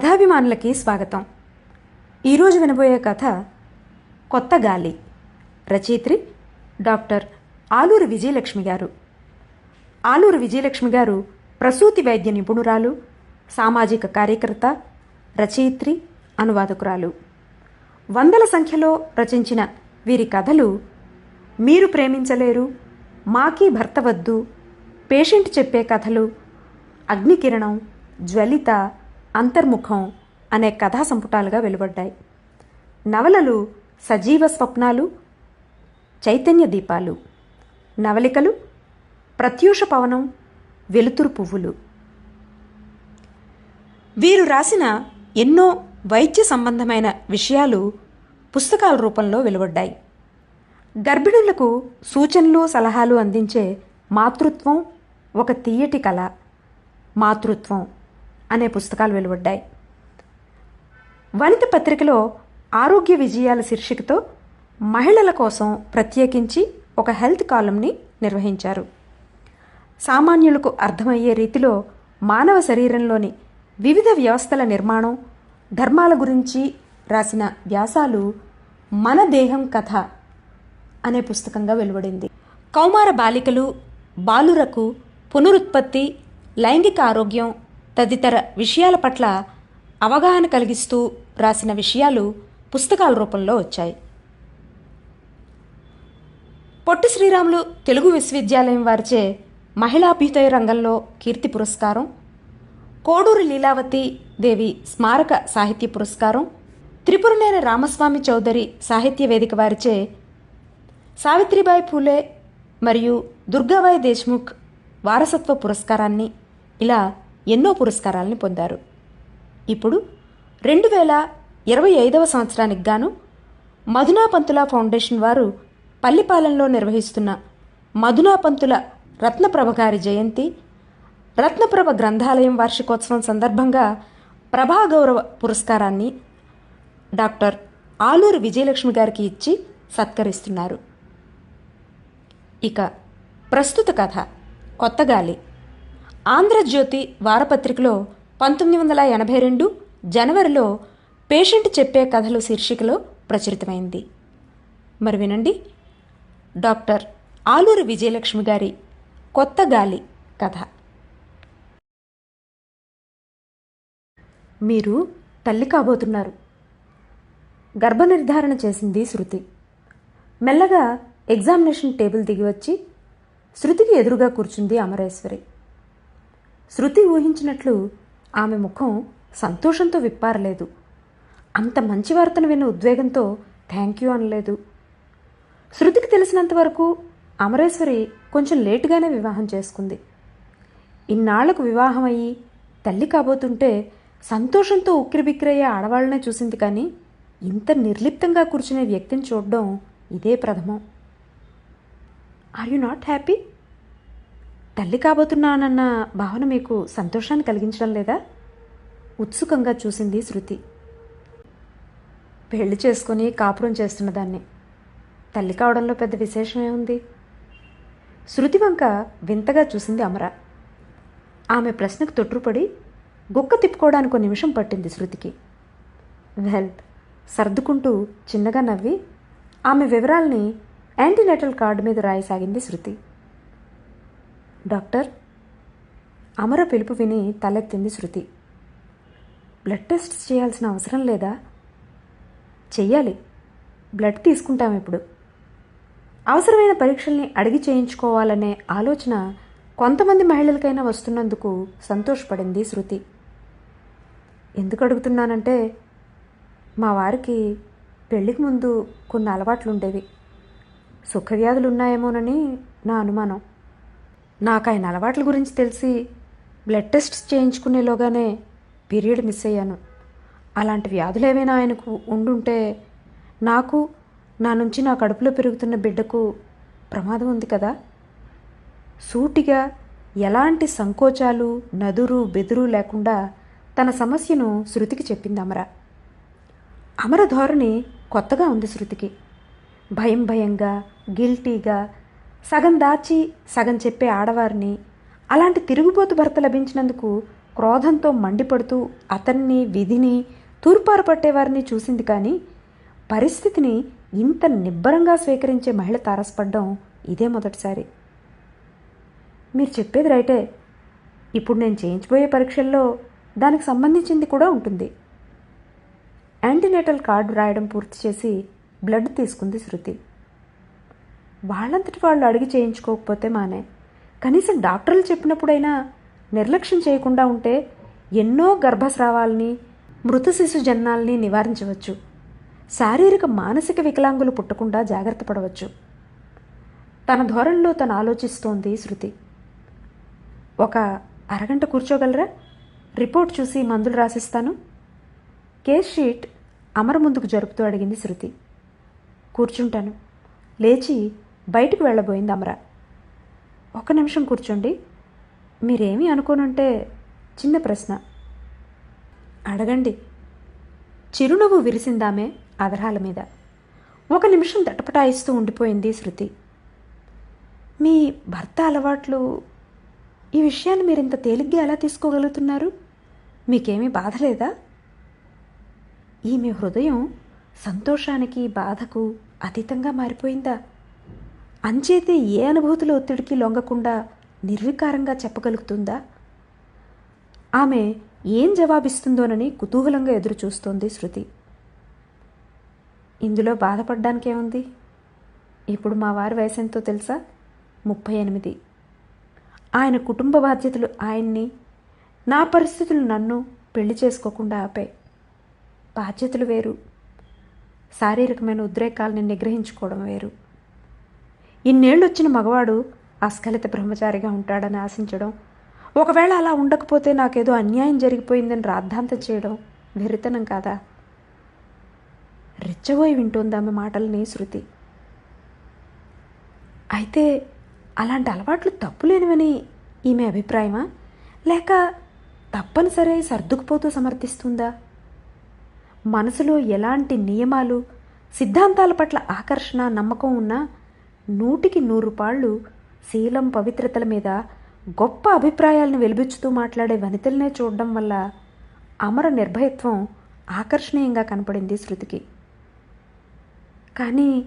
కథాభిమానులకి స్వాగతం. ఈరోజు వినబోయే కథ కొత్త గాలి. రచయిత్రి డాక్టర్ ఆలూరు విజయలక్ష్మి గారు. ఆలూరు విజయలక్ష్మి గారు ప్రసూతి వైద్య నిపుణురాలు సామాజిక కార్యకర్త రచయిత్రి అనువాదకురాలు. వందల సంఖ్యలో రచించిన వీరి కథలు మీరు ప్రేమించలేరు మాకీ భర్త వద్దు పేషెంట్ చెప్పే కథలు అగ్నికిరణం జ్వలిత అంతర్ముఖం అనే కథా సంపుటాలుగా వెలువడ్డాయి. నవలలు సజీవ స్వప్నాలు చైతన్య దీపాలు. నవలికలు ప్రత్యూష పవనం వెలుతురు పువ్వులు. వీరు రాసిన ఎన్నో వైద్య సంబంధమైన విషయాలు పుస్తకాల రూపంలో వెలువడ్డాయి. గర్భిణులకు సూచనలు సలహాలు అందించే మాతృత్వం ఒక తీయటి కళ. మాతృత్వం. అనే పుస్తకాలు వెలువడ్డాయి. వనిత పత్రికలో ఆరోగ్య విజయాల శీర్షికతో మహిళల కోసం ప్రత్యేకించి ఒక హెల్త్ కాలంని నిర్వహించారు. సామాన్యులకు అర్థమయ్యే రీతిలో మానవ శరీరంలోని వివిధ వ్యవస్థల నిర్మాణం ధర్మాల గురించి రాసిన వ్యాసాలు మన దేహం కథ అనే పుస్తకంగా వెలువడింది. కౌమార బాలికలు బాలురకు పునరుత్పత్తి లైంగిక ఆరోగ్యం తదితర విషయాల పట్ల అవగాహన కలిగిస్తూ రాసిన విషయాలు పుస్తకాల రూపంలో వచ్చాయి. పొట్టి శ్రీరాములు తెలుగు విశ్వవిద్యాలయం వారిచే మహిళాభ్యుదయ రంగంలో కీర్తి పురస్కారం కోడూరు లీలావతి దేవి స్మారక సాహిత్య పురస్కారం త్రిపురనేని రామస్వామి చౌదరి సాహిత్య వేదిక వారిచే సావిత్రిబాయి పూలే మరియు దుర్గాబాయి దేశ్ముఖ్ వారసత్వ పురస్కారాన్ని ఇలా ఎన్నో పురస్కారాలని పొందారు. ఇప్పుడు రెండు వేల ఇరవై ఐదవ సంవత్సరానికి గాను మధునా పంతుల ఫౌండేషన్ వారు పల్లిపాలెంలో నిర్వహిస్తున్న మధునా పంతుల రత్నప్రభ గారి జయంతి రత్నప్రభ గ్రంథాలయం వార్షికోత్సవం సందర్భంగా ప్రభాగౌరవ పురస్కారాన్ని డాక్టర్ ఆలూరు విజయలక్ష్మి గారికి ఇచ్చి సత్కరిస్తున్నారు. ఇక ప్రస్తుత కథ కొత్తగాలి ఆంధ్రజ్యోతి వారపత్రికలో పంతొమ్మిది వందల ఎనభై రెండు జనవరిలో పేషెంట్ చెప్పే కథలు శీర్షికలో ప్రచురితమైంది. మరి వినండి. డాక్టర్ ఆలూరు విజయలక్ష్మి గారి కొత్త గాలి కథ. మీరు తల్లి కాబోతున్నారు. గర్భ నిర్ధారణ చేసింది శృతి. మెల్లగా ఎగ్జామినేషన్ టేబుల్ దిగి వచ్చి శృతికి ఎదురుగా కూర్చుంది అమరేశ్వరి. శృతి ఊహించినట్లు ఆమె ముఖం సంతోషంతో విప్పారలేదు. అంత మంచి వార్తను విన్న ఉద్వేగంతో థ్యాంక్ యూ అనలేదు. శృతికి తెలిసినంతవరకు అమరేశ్వరి కొంచెం లేటుగానే వివాహం చేసుకుంది. ఇన్నాళ్ళకు వివాహం అయ్యి తల్లి కాబోతుంటే సంతోషంతో ఉక్కిరిబిక్కిరయ్యే ఆడవాళ్ళనే చూసింది కానీ ఇంత నిర్లిప్తంగా కూర్చునే వ్యక్తిని చూడడం ఇదే ప్రథమం. ఆర్ యు నాట్ హ్యాపీ తల్లి కాబోతున్నానన్న భావన మీకు సంతోషాన్ని కలిగించడం లేదా? ఉత్సుకంగా చూసింది శృతి. పెళ్ళి చేసుకొని కాపురం చేస్తున్న దాన్ని. తల్లి కావడంలో పెద్ద విశేషమే ఉంది శృతి వంక వింతగా చూసింది అమర. ఆమె ప్రశ్నకు తొట్టుపడి గుక్క తిప్పుకోవడానికి ఒక నిమిషం పట్టింది శృతికి. వెల్ సర్దుకుంటూ చిన్నగా నవ్వి ఆమె వివరాల్ని యాంటీనేటల్ కార్డు మీద రాయసాగింది శృతి. డాక్టర్ అమర పిలుపు విని తలెత్తింది శృతి. బ్లడ్ టెస్ట్ చేయాల్సిన అవసరం లేదా? చెయ్యాలి. బ్లడ్ తీసుకుంటాం ఇప్పుడు. అవసరమైన పరీక్షల్ని అడిగి చేయించుకోవాలనే ఆలోచన కొంతమంది మహిళలకైనా వస్తున్నందుకు సంతోషపడింది శృతి. ఎందుకు అడుగుతున్నానంటే మా వారికి పెళ్ళికి ముందు కొన్ని అలవాట్లు ఉండేవి సుఖవ్యాధులు ఉన్నాయేమోనని నా అనుమానం. నాకు ఆయన అలవాట్ల గురించి తెలిసి బ్లడ్ టెస్ట్స్ చేయించుకునేలోగానే పీరియడ్ మిస్ అయ్యాను. అలాంటి వ్యాధులు ఏమైనా ఆయనకు ఉండుంటే నాకు నా నుంచి నా కడుపులో పెరుగుతున్న బిడ్డకు ప్రమాదం ఉంది కదా. సూటిగా ఎలాంటి సంకోచాలు నదురు బెదురు లేకుండా తన సమస్యను శృతికి చెప్పింది అమర. అమర ధోరణి కొత్తగా ఉంది శృతికి. భయం భయంగా గిల్టీగా సగం దాచి సగం చెప్పే ఆడవారిని. అలాంటి తిరుగుబోతు భర్త లభించినందుకు క్రోధంతో మండిపడుతూ అతన్ని విధిని తూర్పారు పట్టేవారిని చూసింది కానీ పరిస్థితిని ఇంత నిబ్బరంగా స్వీకరించే మహిళ తారసపడ్డం ఇదే మొదటిసారి. మీరు చెప్పేది రైటే. ఇప్పుడు నేను చేయించబోయే పరీక్షల్లో దానికి సంబంధించింది కూడా ఉంటుంది. యాంటీనేటల్ కార్డు రాయడం పూర్తి చేసి బ్లడ్ తీసుకుంది శృతి. వాళ్ళంతటి వాళ్ళు అడిగి చేయించుకోకపోతే మానే. కనీసం డాక్టర్లు చెప్పినప్పుడైనా నిర్లక్ష్యం చేయకుండా ఉంటే ఎన్నో గర్భస్రావాల్ని మృత శిశు జననాల్ని నివారించవచ్చు. శారీరక మానసిక వికలాంగులు పుట్టకుండా జాగ్రత్త పడవచ్చు. తన ధోరణిలో తను ఆలోచిస్తోంది శృతి. ఒక అరగంట కూర్చోగలరా? రిపోర్ట్ చూసి మందులు రాసిస్తాను. కేస్ షీట్ అమర ముందుకు జరుపుతూ అడిగింది శృతి. కూర్చుంటాను. లేచి బయటికి వెళ్ళబోయింది అమర. ఒక నిమిషం కూర్చోండి. మీరేమీ అనుకోనుంటే చిన్న ప్రశ్న. అడగండి. చిరునవ్వు విరిసిందామే అదరాల మీద. ఒక నిమిషం తటపటాయిస్తూ ఉండిపోయింది శృతి. మీ భర్త అలవాట్లు ఈ విషయాన్ని మీరు ఇంత తేలిగ్గా ఎలా తీసుకోగలుగుతున్నారు? మీకేమీ బాధ లేదా? ఈమె హృదయం సంతోషానికి బాధకు అతీతంగా మారిపోయిందా? అంచేతే ఏ అనుభూతుల ఒత్తిడికి లొంగకుండా నిర్వికారంగా చెప్పగలుగుతుందా? ఆమె ఏం జవాబిస్తుందోనని కుతూహలంగా ఎదురు చూస్తోంది శృతి. ఇందులో బాధపడ్డానికేముంది? ఇప్పుడు మా వారి వయసు ఎంతో తెలుసా? ముప్పై ఎనిమిది. ఆయన కుటుంబ బాధ్యతలు ఆయన్ని నా పరిస్థితులు నన్ను పెళ్ళి చేసుకోకుండా ఆపాయి బాధ్యతలు వేరు. శారీరకమైన ఉద్రేకాలని నిగ్రహించుకోవడం వేరు. ఇన్నేళ్ళు వచ్చిన మగవాడు అస్ఖలిత బ్రహ్మచారిగా ఉంటాడని ఆశించడం ఒకవేళ అలా ఉండకపోతే నాకేదో అన్యాయం జరిగిపోయిందని రాద్ధాంతం చేయడం వెరితనం కాదా? రెచ్చబోయి వింటుందామె మాటల్ని శృతి. అయితే అలాంటి అలవాట్లు తప్పులేనివని ఈమె అభిప్రాయమా? లేక తప్పనిసరి సర్దుకుపోతూ సమర్థిస్తుందా? మనసులో ఎలాంటి నియమాలు సిద్ధాంతాల పట్ల ఆకర్షణ నమ్మకం ఉన్నా నూటికి నూరు పాళ్ళు శీలం పవిత్రతల మీద గొప్ప అభిప్రాయాలను వెలిబిచ్చుతూ మాట్లాడే వనితలనే చూడడం వల్ల అమర నిర్భయత్వం ఆకర్షణీయంగా కనపడింది శృతికి. కానీ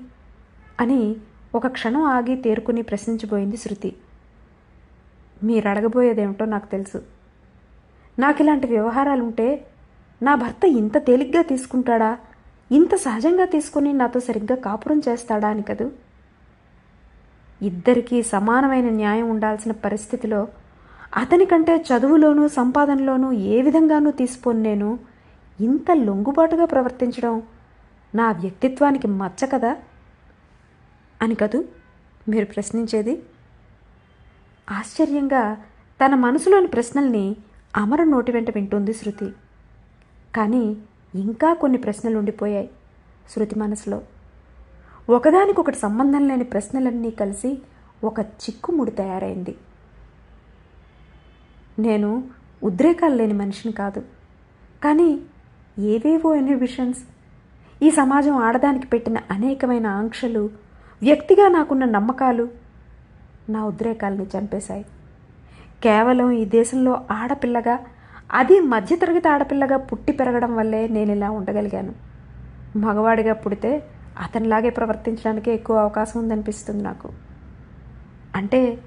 అని ఒక క్షణం ఆగి తేరుకుని ప్రశ్నించబోయింది శృతి. మీరు అడగబోయేదేమిటో నాకు తెలుసు. నాకు ఇలాంటి వ్యవహారాలుంటే నా భర్త ఇంత తేలిగ్గా తీసుకుంటాడా? ఇంత సహజంగా తీసుకుని నాతో సరిగ్గా కాపురం చేస్తాడా అని కదూ? ఇద్దరికీ సమానమైన న్యాయం ఉండాల్సిన పరిస్థితిలో అతనికంటే చదువులోనూ సంపాదనలోనూ ఏ విధంగానూ తీసిపోను నేను ఇంత లొంగుబాటుగా ప్రవర్తించడం నా వ్యక్తిత్వానికి మచ్చ కదా? అని కదూ మీరు ప్రశ్నించేది. ఆశ్చర్యంగా తన మనసులోని ప్రశ్నల్ని అమర నోటి వెంట వింటుంది శృతి. కానీ ఇంకా కొన్ని ప్రశ్నలు ఉండిపోయాయి శృతి మనసులో. ఒకదానికొకటి సంబంధం లేని ప్రశ్నలన్నీ కలిసి ఒక చిక్కుముడి తయారైంది. నేను ఉద్రేకాలు లేని మనిషిని కాదు. కానీ ఏవేవో ఇన్హిబిషన్స్ ఈ సమాజం ఆడదానికి పెట్టిన అనేకమైన ఆంక్షలు వ్యక్తిగా నాకున్న నమ్మకాలు నా ఉద్రేకాల్ని చంపేశాయి. కేవలం ఈ దేశంలో ఆడపిల్లగా అది మధ్యతరగతి ఆడపిల్లగా పుట్టి పెరగడం వల్లే నేను ఇలా ఉండగలిగాను. మగవాడిగా పుడితే అతనిలాగే ప్రవర్తించడానికే ఎక్కువ అవకాశం ఉందనిపిస్తుంది నాకు. అంటే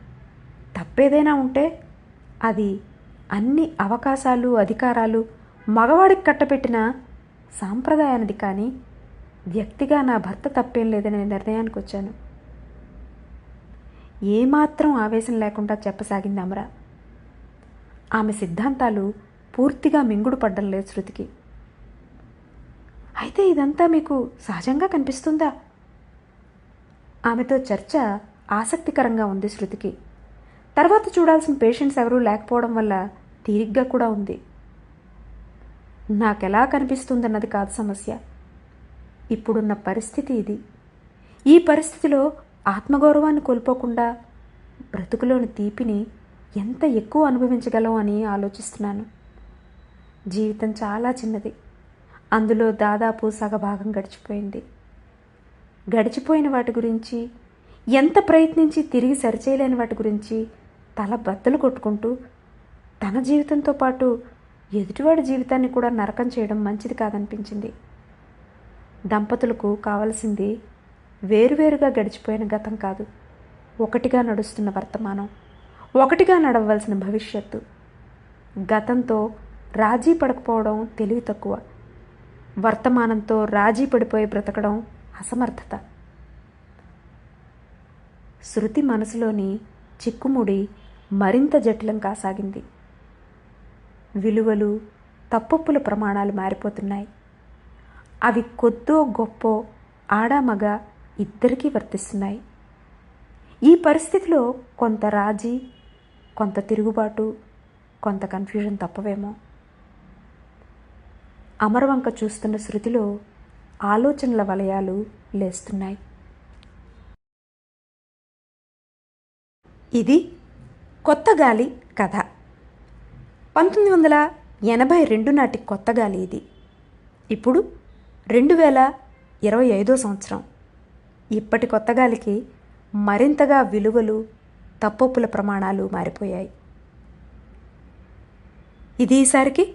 తప్పేదైనా ఉంటే అది అన్ని అవకాశాలు అధికారాలు మగవాడికి కట్టపెట్టిన సాంప్రదాయానిది కానీ వ్యక్తిగా నా భర్త తప్పేం లేదనే నిర్ణయానికి వచ్చాను. ఏమాత్రం ఆవేశం లేకుండా చెప్పసాగింది అమరా. ఆమె సిద్ధాంతాలు పూర్తిగా మింగుడు పడ్డం లేదు శృతికి. అయితే ఇదంతా మీకు సహజంగా కనిపిస్తుందా? ఆమెతో చర్చ ఆసక్తికరంగా ఉంది శృతికి. తర్వాత చూడాల్సిన పేషెంట్స్ ఎవరూ లేకపోవడం వల్ల తీరిగ్గా కూడా ఉంది. నాకెలా కనిపిస్తుందన్నది కాదు సమస్య. ఇప్పుడున్న పరిస్థితి ఇది. ఈ పరిస్థితిలో ఆత్మగౌరవాన్ని కోల్పోకుండా బ్రతుకులోని తీపిని ఎంత ఎక్కువ అనుభవించగలం అని ఆలోచిస్తున్నాను. జీవితం చాలా చిన్నది. అందులో దాదాపు సగభాగం గడిచిపోయింది. గడిచిపోయిన వాటి గురించి ఎంత ప్రయత్నించి తిరిగి సరిచేయలేని వాటి గురించి తల బద్దలు కొట్టుకుంటూ తన జీవితంతో పాటు ఎదుటివాడి జీవితాన్ని కూడా నరకం చేయడం మంచిది కాదనిపించింది. దంపతులకు కావలసింది వేరువేరుగా గడిచిపోయిన గతం కాదు. ఒకటిగా నడుస్తున్న వర్తమానం ఒకటిగా నడవలసిన భవిష్యత్తు. గతంతో రాజీ పడకపోవడం తెలివి తక్కువ. వర్తమానంతో రాజీ పడిపోయి బ్రతకడం అసమర్థత. శృతి మనసులోని చిక్కుముడి మరింత జటిలం కాసాగింది. విలువలు తప్పొప్పుల ప్రమాణాలు మారిపోతున్నాయి. అవి కొద్దో గొప్పో ఆడామగ ఇద్దరికీ వర్తిస్తున్నాయి. ఈ పరిస్థితిలో కొంత రాజీ కొంత తిరుగుబాటు కొంత కన్ఫ్యూజన్ తప్పవేమో. అమరవంక చూస్తున్న శృతిలో ఆలోచనల వలయాలు లేస్తున్నాయి. ఇది కొత్త గాలి కథ. పంతొమ్మిది వందల ఎనభై రెండు నాటి కొత్త గాలి ఇది. ఇప్పుడు రెండు వేల ఇరవై ఐదో సంవత్సరం. ఇప్పటి కొత్త గాలికి మరింతగా విలువలు తప్పొప్పుల ప్రమాణాలు మారిపోయాయి. ఇది ఈసారికి